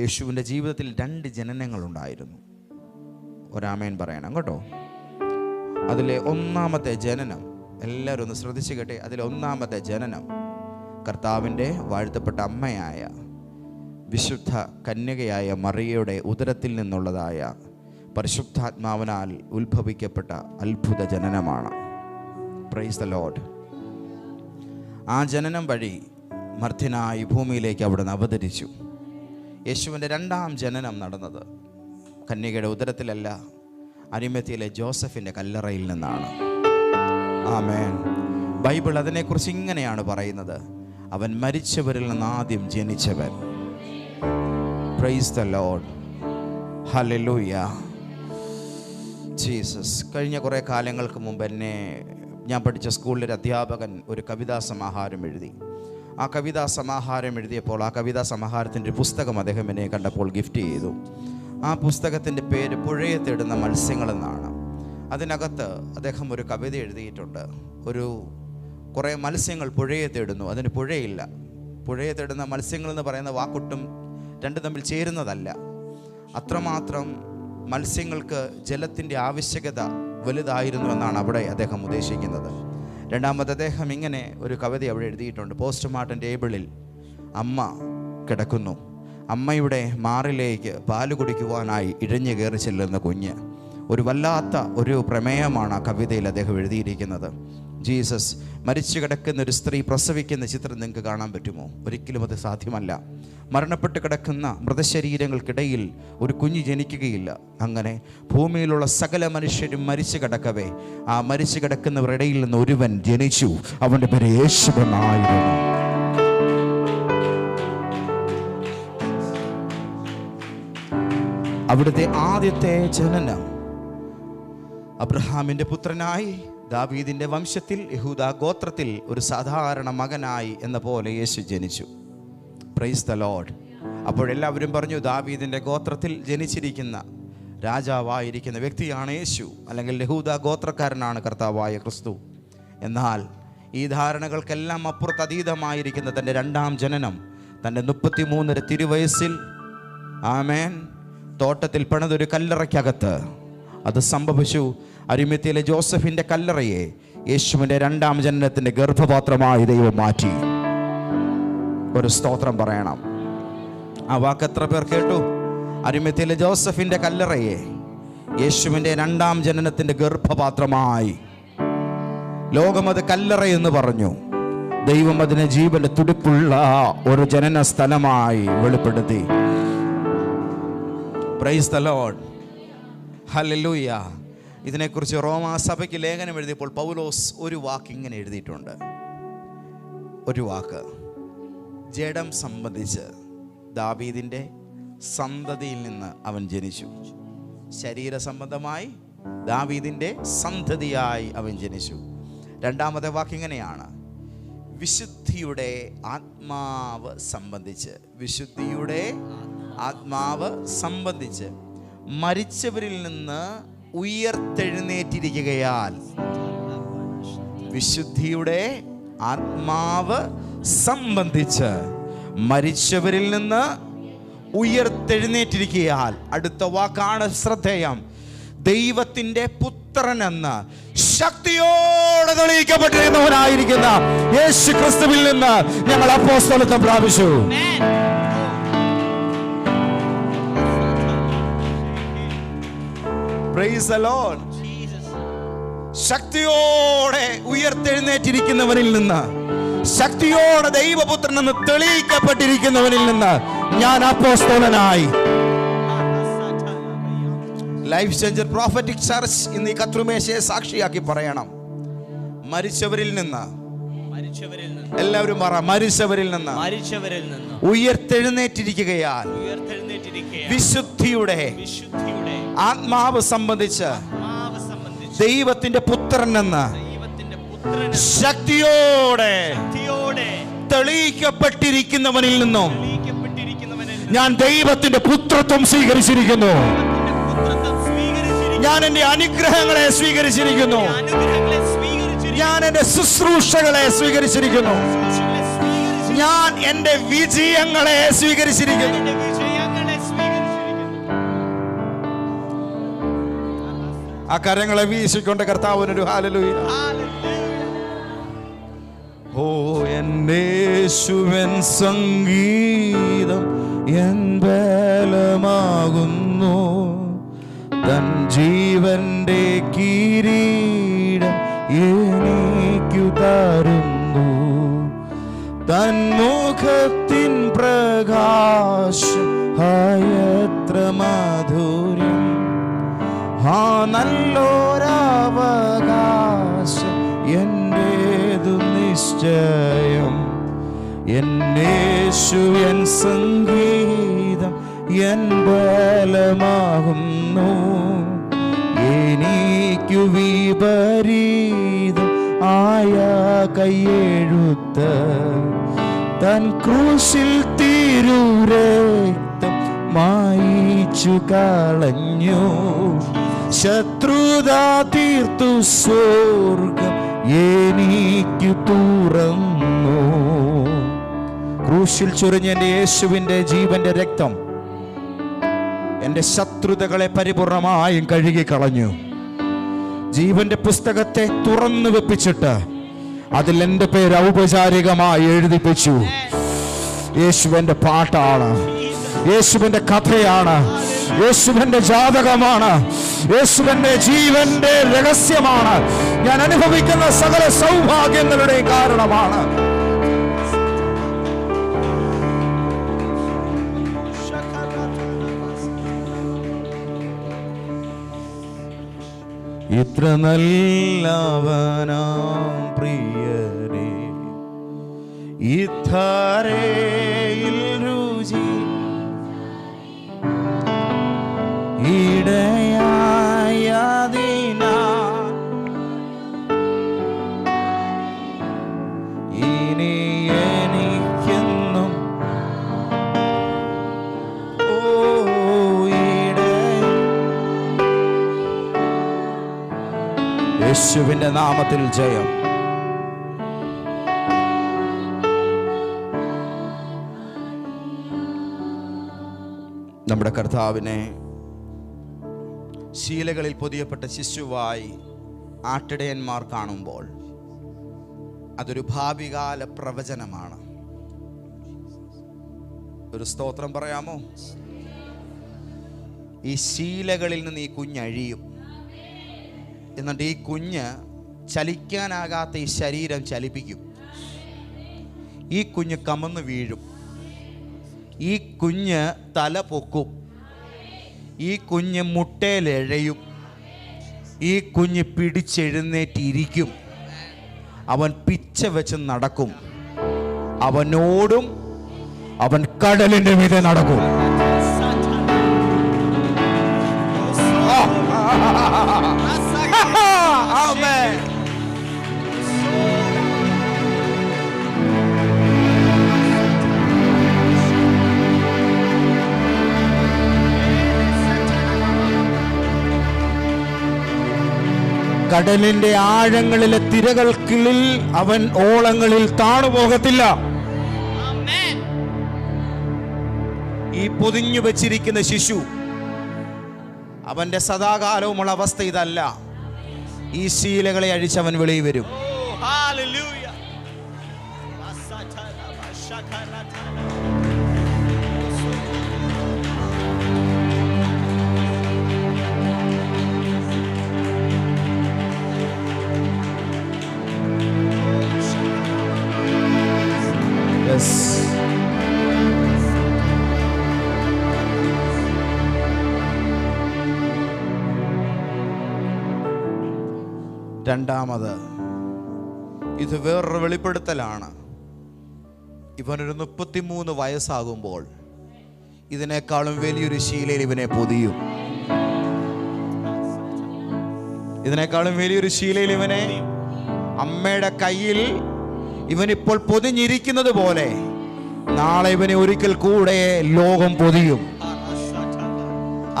യേശുവിന്റെ ജീവിതത്തിൽ രണ്ട് ജനനങ്ങളുണ്ടായിരുന്നു. ഒരാമേൻ പറയണം കേട്ടോ. അതിലെ ഒന്നാമത്തെ ജനനം എല്ലാവരും ഒന്ന് ശ്രദ്ധിച്ചു കേട്ടെ അതിലെ ഒന്നാമത്തെ ജനനം കർത്താവിന്റെ വാഴ്ത്തപ്പെട്ട അമ്മയായ വിശുദ്ധ കന്യകയായ മറിയയുടെ ഉദരത്തിൽ നിന്നുള്ളതായ പരിശുദ്ധാത്മാവിനാൽ ഉത്ഭവിക്കപ്പെട്ട അത്ഭുത ജനനമാണ്. പ്രൈസ് ദ ലോഡ് ആ ജനനം വഴി മർദ്ദനായി ഭൂമിയിലേക്ക് അവിടുന്ന് അവതരിച്ചു. യേശുവിന്റെ രണ്ടാം ജനനം നടന്നത്. കന്യകയുടെ ഉദരത്തിലല്ല അരിമത്തിയിലെ ജോസഫിന്റെ കല്ലറയിൽ നിന്നാണ്. ആമേൻ. ബൈബിൾ അതിനെക്കുറിച്ച് ഇങ്ങനെയാണ് പറയുന്നത്. അവൻ മരിച്ചവരിൽ നിന്ന് ആദ്യം ജനിച്ചവൻ. Praise the Lord hallelujah Jesus കഴിഞ്ഞ കുറേ കാലങ്ങൾക്ക് മുമ്പ് എന്നെ ഞാൻ പഠിച്ച സ്കൂളിലൊരു അധ്യാപകൻ ഒരു കവിതാ സമാഹാരം എഴുതി. ആ കവിതാ സമാഹാരം എഴുതിയപ്പോൾ ആ കവിതാ സമാഹാരത്തിന്റെ പുസ്തകം അദ്ദേഹം എന്നെ കണ്ടപ്പോൾ ഗിഫ്റ്റ് ചെയ്തു. ആ പുസ്തകത്തിന്റെ പേര് പുഴയെ തേടുന്ന മത്സ്യങ്ങളെന്നാണ്. അതിനകത്ത് അദ്ദേഹം ഒരു കവിത എഴുതിയിട്ടുണ്ട്. ഒരു കുറേ മത്സ്യങ്ങൾ പുഴയെ തേടുന്നു. അതിന് പുഴയില്ല. പുഴയെ തേടുന്ന മത്സ്യങ്ങൾ എന്ന് പറയുന്ന വാക്കൊട്ടും രണ്ടും തമ്മിൽ ചേരുന്നതല്ല. അത്രമാത്രം മത്സ്യങ്ങൾക്ക് ജലത്തിന്റെ ആവശ്യകത വലുതായിരുന്നു എന്നാണ് അവിടെ അദ്ദേഹം ഉദ്ദേശിക്കുന്നത്. രണ്ടാമത് അദ്ദേഹം ഇങ്ങനെ ഒരു കവിത അവിടെ എഴുതിയിട്ടുണ്ട്. പോസ്റ്റ്മോർട്ടം ടേബിളിൽ അമ്മ കിടക്കുന്നു. അമ്മയുടെ മാറിലേക്ക് പാൽ കുടിക്കുവാനായി ഇഴഞ്ഞു കയറി ചെല്ലുന്ന കുഞ്ഞ് ഒരു വല്ലാത്ത ഒരു പ്രമേയമാണ് ആ കവിതയിൽ അദ്ദേഹം എഴുതിയിരിക്കുന്നത്. ജീസസ് മരിച്ചു കിടക്കുന്ന ഒരു സ്ത്രീ പ്രസവിക്കുന്ന ചിത്രം നിങ്ങൾക്ക് കാണാൻ പറ്റുമോ? ഒരിക്കലും അത് സാധ്യമല്ല. മരണപ്പെട്ട് കിടക്കുന്ന മൃതശരീരങ്ങൾക്കിടയിൽ ഒരു കുഞ്ഞ് ജനിക്കുകയില്ല. അങ്ങനെ ഭൂമിയിലുള്ള സകല മനുഷ്യരും മരിച്ചു കിടക്കവേ. ആ മരിച്ചു കിടക്കുന്നവരുടെ ഇടയിൽ നിന്ന് ഒരുവൻ ജനിച്ചു. അവന്റെ പേര് യേശുവനായിരുന്നു അവിടുത്തെ ആദ്യത്തെ ജനനം അബ്രഹാമിന്റെ പുത്രനായി ദാവീദിന്റെ വംശത്തിൽ യഹൂദ ഗോത്രത്തിൽ ഒരു സാധാരണ മകനായി എന്ന പോലെ യേശു ജനിച്ചു. പ്രൈസ് ദ ലോഡ് അപ്പോഴെല്ലാവരും പറഞ്ഞു ദാവീദിന്റെ ഗോത്രത്തിൽ ജനിച്ചിരിക്കുന്ന രാജാവായിരിക്കുന്ന വ്യക്തിയാണ് യേശു. അല്ലെങ്കിൽ ലഹൂദ ഗോത്രക്കാരനാണ് കർത്താവായ ക്രിസ്തു. എന്നാൽ ഈ ധാരണകൾക്കെല്ലാം അപ്പുറത്ത് അതീതമായിരിക്കുന്ന തന്റെ രണ്ടാം ജനനം തന്റെ മുപ്പത്തിമൂന്നര തിരുവയസ്സിൽ ആമേൻ തോട്ടത്തിൽ പണിതൊരു കല്ലറയ്ക്കകത്ത്. അത് സംഭവിച്ചു അരിമത്തിയിലെ ജോസഫിന്റെ കല്ലറയെ യേശുവിന്റെ രണ്ടാം ജനനത്തിന്റെ ഗർഭപാത്രമായി ദൈവം മാറ്റി. ഒരു സ്തോത്രം പറയണം. ആ വാക്ക് എത്ര പേർ കേട്ടു? അരിമത്തിയിലെ ജോസഫിന്റെ കല്ലറയെ യേശുവിന്റെ രണ്ടാം ജനനത്തിന്റെ ഗർഭപാത്രമായി. ലോകം അത് കല്ലറ എന്ന് പറഞ്ഞു. ദൈവം അതിനെ ജീവന്റെ തുടിപ്പുള്ള ഒരു ജനന സ്ഥലമായി വെളിപ്പെടുത്തി. പ്രൈസ് ദ ലോഡ് ഹല്ലേലൂയ ഇതിനെക്കുറിച്ച് റോമാ സഭയ്ക്ക് ലേഖനം എഴുതിയപ്പോൾ പൗലോസ് ഒരു വാക്ക് ഇങ്ങനെ എഴുതിയിട്ടുണ്ട്. ഒരു വാക്ക് ജഡം സംബന്ധിച്ച് ദാബീദിന്റെ സന്തതിയിൽ നിന്ന് അവൻ ജനിച്ചു. ശരീര സംബന്ധമായി ദാവീദിന്റെ സന്തതിയായി അവൻ ജനിച്ചു. രണ്ടാമത്തെ വാക്ക് ഇങ്ങനെയാണ് വിശുദ്ധിയുടെ ആത്മാവ് സംബന്ധിച്ച്. വിശുദ്ധിയുടെ ആത്മാവ് സംബന്ധിച്ച് മരിച്ചവരിൽ നിന്ന് ഉയർത്തെഴുന്നേറ്റിരിക്കുകയാൽ വിശുദ്ധിയുടെ ആത്മാവ് സംബന്ധിച്ച് മരിച്ചവരിൽ നിന്ന് ഉയർത്തെഴുന്നേറ്റിരിക്കുകയാൽ അടുത്ത വാക്കാണ് ശ്രദ്ധേയം. ദൈവത്തിന്റെ പുത്രൻ എന്ന് ശക്തിയോടെ തെളിയിക്കപ്പെട്ടിരുന്നവനായിരിക്കുന്ന യേശു ക്രിസ്തുവിൽ നിന്ന് ഞങ്ങൾ അപ്പോസ്തലത്വം പ്രാപിച്ചു. ശക്തിയോടെ ഉയർത്തെഴുന്നേറ്റിരിക്കുന്നവനിൽ നിന്ന് ശക്തിയോടെ ദൈവപുത്രൻ എന്ന് തെളിയിക്കപ്പെട്ടിരിക്കുന്നവനിൽ നിന്ന് ഞാൻ അപ്പോസ്തോലനായി. ലൈഫ് ചേഞ്ചർ പ്രോഫറ്റിക് ചർച്ച് ഇന്ന് ഈ കത്രുമേശയെ സാക്ഷിയാക്കി പറയണം. മരിച്ചവരിൽ നിന്ന്. എല്ലാവരും പറ മരിച്ചവരിൽ നിന്ന്. മരിച്ചവരിൽ നിന്ന്. ഉയർത്തെഴുന്നേറ്റിരിക്കുകയാൽ. ഉയർത്തെഴുന്നേറ്റിരിക്കുക വിശുദ്ധിയുടെ ആത്മാവ് സംബന്ധിച്ച് ദൈവത്തിന്റെ പുത്രൻ എന്ന് ശക്തിയോടെ തെളിയിക്കപ്പെട്ടിരിക്കുന്നവനിൽ നിന്നും ഞാൻ ദൈവത്തിന്റെ പുത്രത്വം സ്വീകരിച്ചിരിക്കുന്നു. ഞാൻ എന്റെ അനുഗ്രഹങ്ങളെ സ്വീകരിച്ചിരിക്കുന്നു. ഞാൻ എന്റെ ശുശ്രൂഷകളെ സ്വീകരിച്ചിരിക്കുന്നു. ഞാൻ എന്റെ വിജയങ്ങളെ സ്വീകരിച്ചിരിക്കുന്നു. ആ കരങ്ങളെ വീശിക്കൊണ്ട് കർത്താവിനൊരു ഹാലലൂയ ഓ എന്നേശുവൻ സംഗീതം എൻ ബലമാകുന്നു. തൻ ജീവന്റെ കിരീടം എനിക്കു തരുന്നു. തൻ മുഖത്തിൻ പ്രകാശം ഹയത്ര മാധുര്യം ആ നല്ലൊരവകാശം എന്റെതു നിശ്ചയം. എന്നേശു എൻ സംഗീതം എൻ ബലമാകുന്നു. എനിക്കു വിപരീതം ആയ കയ്യെഴുത്ത്. തൻ ക്രൂശിൽ തിരുരക്തം മായിച്ചു കളഞ്ഞു. ശത്രുത തീർത്തു സ്വർഗം എനിക്ക് തുറന്നു. ക്രൂശിൽ ചൊരിഞ്ഞ എന്റെ യേശുവിന്റെ ജീവന്റെ രക്തം എന്റെ ശത്രുതകളെ പരിപൂർണമായും കഴുകിക്കളഞ്ഞു. ജീവന്റെ പുസ്തകത്തെ തുറന്നു വെപ്പിച്ചിട്ട് അതിൽ എന്റെ പേര് ഔപചാരികമായി എഴുതിപ്പിച്ചു. യേശുവിന്റെ പാട്ടാണ്. യേശുവിന്റെ കഥയാണ്. യേശുവിന്റെ ജാതകമാണ്. യേശുവിന്റെ ജീവന്റെ രഹസ്യമാണ്. ഞാൻ അനുഭവിക്കുന്ന സകല സൗഭാഗ്യങ്ങളുടെ കാരണമാണ്. ഇത്ര നല്ലവനാം പ്രിയരേ ഇത്തരയിൽ യേശുവിന്റെ നാമത്തിൽ ജയം. നമ്മുടെ കർത്താവിനെ ശീലകളിൽ പൊതിയപ്പെട്ട ശിശുവായി ആട്ടിടയന്മാർ കാണുമ്പോൾ അതൊരു ഭാവികാല പ്രവചനമാണ്. ഒരു സ്തോത്രം പറയാമോ? ഈ ശീലകളിൽ നിന്ന് ഈ കുഞ്ഞഴിയും എന്നിട്ട് ഈ കുഞ്ഞ് ചലിക്കാനാകാത്ത ഈ ശരീരം ചലിപ്പിക്കും. ഈ കുഞ്ഞ് കമന്ന് വീഴും. ഈ കുഞ്ഞ് തല പൊക്കും. ഈ കുഞ്ഞ് മുട്ടയിലെഴയും ഈ കുഞ്ഞ് പിടിച്ചെഴുന്നേറ്റിരിക്കും. അവൻ പിച്ച വെച്ച് നടക്കും. അവനോടും അവൻ കടലിന്റെ മീതെ നടക്കും. ആമേൻ കടലിന്റെ ആഴങ്ങളിലെ തിരകൾക്കിളിൽ അവൻ ഓളങ്ങളിൽ താണുപോകത്തില്ല. ഈ പൊതിഞ്ഞു വെച്ചിരിക്കുന്ന ശിശു അവന്റെ സദാകാലവുമുള്ള അവസ്ഥ ഇതല്ല. ഈ ശീലകളെ അഴിച്ചവൻ വെളിയിൽ വരും Hallelujah. രണ്ടാമത് ഇത് വേറൊരു വെളിപ്പെടുത്തലാണ്. ഇവനൊരു മുപ്പത്തിമൂന്ന് വയസ്സാകുമ്പോൾ ഇതിനേക്കാളും വലിയൊരു ശീലയിൽ ഇവനെ പൊതിയും. ഇതിനേക്കാളും വലിയൊരു ശീലയിൽ ഇവനെ അമ്മയുടെ കയ്യിൽ ഇവനിപ്പോൾ പൊതിഞ്ഞിരിക്കുന്നത് പോലെ നാളെ ഇവനെ ഒരിക്കൽ കൂടെ ലോകം പൊതിയും.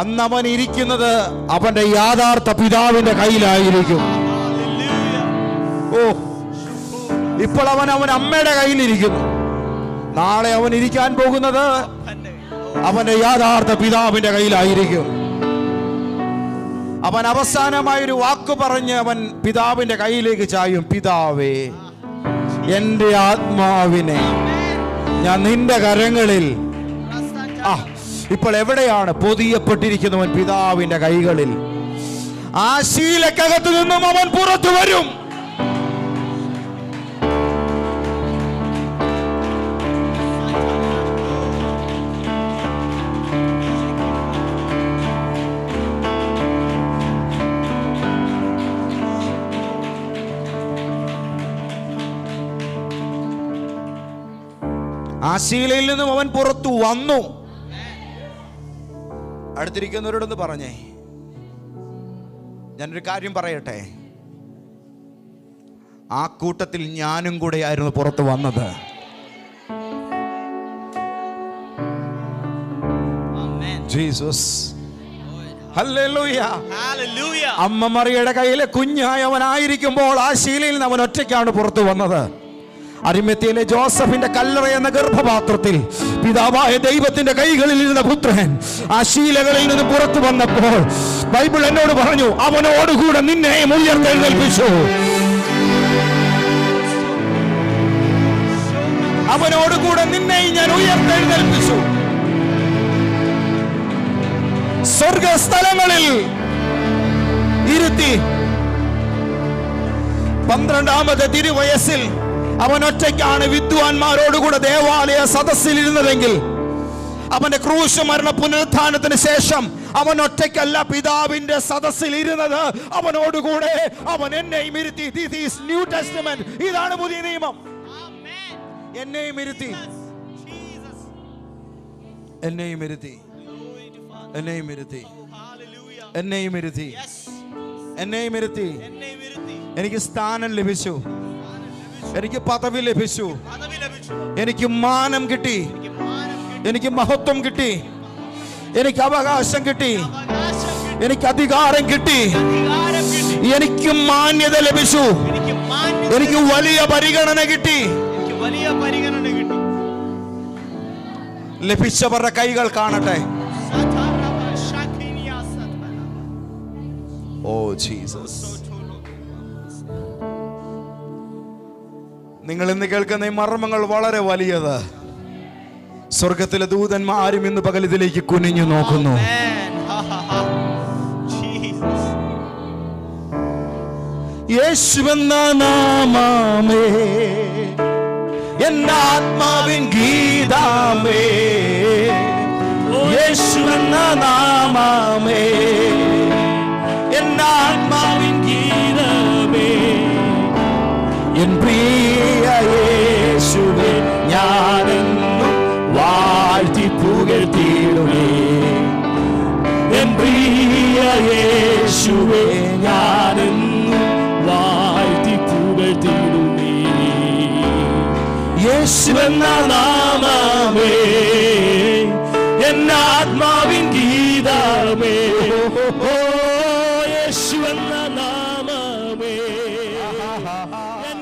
അന്ന് അവൻ ഇരിക്കുന്നത് അവന്റെ യാഥാർത്ഥ പിതാവിന്റെ കയ്യിലായിരിക്കും. ഓ ഇപ്പോൾ അവൻ അവൻ അമ്മയുടെ കയ്യിലിരിക്കുന്നു. നാളെ അവൻ ഇരിക്കാൻ പോകുന്നത് അവന്റെ യാഥാർത്ഥ പിതാവിന്റെ കയ്യിലായിരിക്കും. അവൻ അവസാനമായ ഒരു വാക്ക് പറഞ്ഞ് അവൻ പിതാവിന്റെ കയ്യിലേക്ക് ചായും പിതാവേ എന്റെ ആത്മാവിനെ ഞാൻ നിന്റെ കരങ്ങളിൽ ആ ഇപ്പോൾ എവിടെയാണ് പൊതിയപ്പെട്ടിരിക്കുന്നവൻ പിതാവിന്റെ കൈകളിൽ? ആ ശീലക്കകത്ത് നിന്നും അവൻ പുറത്തു വരും. ആ ശീലയിൽ നിന്നും അവൻ പുറത്തു വന്നു. അടുത്തിരിക്കുന്നവരോടൊന്ന് പറഞ്ഞേ. ഞാനൊരു കാര്യം പറയട്ടെ. ആ കൂട്ടത്തിൽ ഞാനും കൂടെ ആയിരുന്നു പുറത്ത് വന്നത്. ജീസസ്. അമ്മ മറിയുടെ കയ്യിലെ കുഞ്ഞായവനായിരിക്കുമ്പോൾ ആ ശീലയിൽ നിന്ന് അവൻ ഒറ്റയ്ക്കാണ് പുറത്തു വന്നത്. അരിമത്തിയിലെ ജോസഫിന്റെ കല്ലറ എന്ന ഗർഭപാത്രത്തിൽ പിതാവായ ദൈവത്തിന്റെ കൈകളിൽ ഇരുന്ന പുത്രൻ ആ ശീലകളിൽ നിന്ന് പുറത്തു വന്നപ്പോൾ ബൈബിൾ എന്നോട് പറഞ്ഞു അവനോടുകൂടെ നിന്നെയും ഉയർത്തെഴുന്നേൽപ്പിച്ചു. അവനോടുകൂടെ നിന്നെയും ഞാൻ ഉയർത്തെഴുന്നേൽപ്പിച്ചു. സ്വർഗസ്ഥലങ്ങളിൽ ഇരുത്തി പന്ത്രണ്ടാമത്തെ തിരുവയസ്സിൽ അവൻ ഒറ്റയ്ക്കാണ് വിദ്വാൻമാരോടുകൂടെ ദേവാലയ സദസ്സിൽ ഇരുന്നതെങ്കിൽ അവന്റെ ക്രൂശ മരണ പുനരുത്ഥാനത്തിന് ശേഷം അവൻ ഒറ്റയ്ക്കല്ല പിതാവിന്റെ സദസ്സിൽ ഇരുന്നത് അവനോടുകൂടെ അവൻ എന്നെയും ഇരുത്തി. ന്യൂ ടെസ്റ്റ്മെന്റ് ഇതാണ് പുതിയ നിയമം. എന്നെയും ഇരുത്തി. എന്നെയും ഇരുത്തി. എന്നെയും ഇരുത്തി. എന്നെയും ഇരുത്തി. എന്നെയും ഇരുത്തി. എനിക്ക് സ്ഥാനം ലഭിച്ചു. എനിക്ക് പദവി ലഭിച്ചു. എനിക്ക് മാനം കിട്ടി. എനിക്ക് മഹത്വം കിട്ടി. എനിക്ക് അവകാശം കിട്ടി. എനിക്ക് അധികാരം കിട്ടി. എനിക്ക് മാന്യത ലഭിച്ചു. എനിക്ക് വലിയ പരിഗണന കിട്ടി. വലിയ പരിഗണന കിട്ടി. ലഭിച്ചവരുടെ കൈകൾ കാണട്ടെ. Oh Jesus. നിങ്ങൾ ഇന്ന് കേൾക്കുന്ന ഈ മർമ്മങ്ങൾ വളരെ വലിയത്. സ്വർഗത്തിലെ ദൂതന്മാരും ഇന്ന് പകൽ ഇതിലേക്ക് കുനിഞ്ഞു നോക്കുന്നു. യേശുവെന്ന നാമമേ എന്ന ആത്മാവിൻ ഗീതാമേ. യേശുവെന്ന നാമമേ വാഴ്ത്തി പുകഴ്ത്തിയിടുമേ. എൻ പ്രിയ യേശുവേ ഞാനെന്നും വാഴ്ത്തി പുകഴ്ത്തിയിടുമേ. യേശുവെന്ന നാമം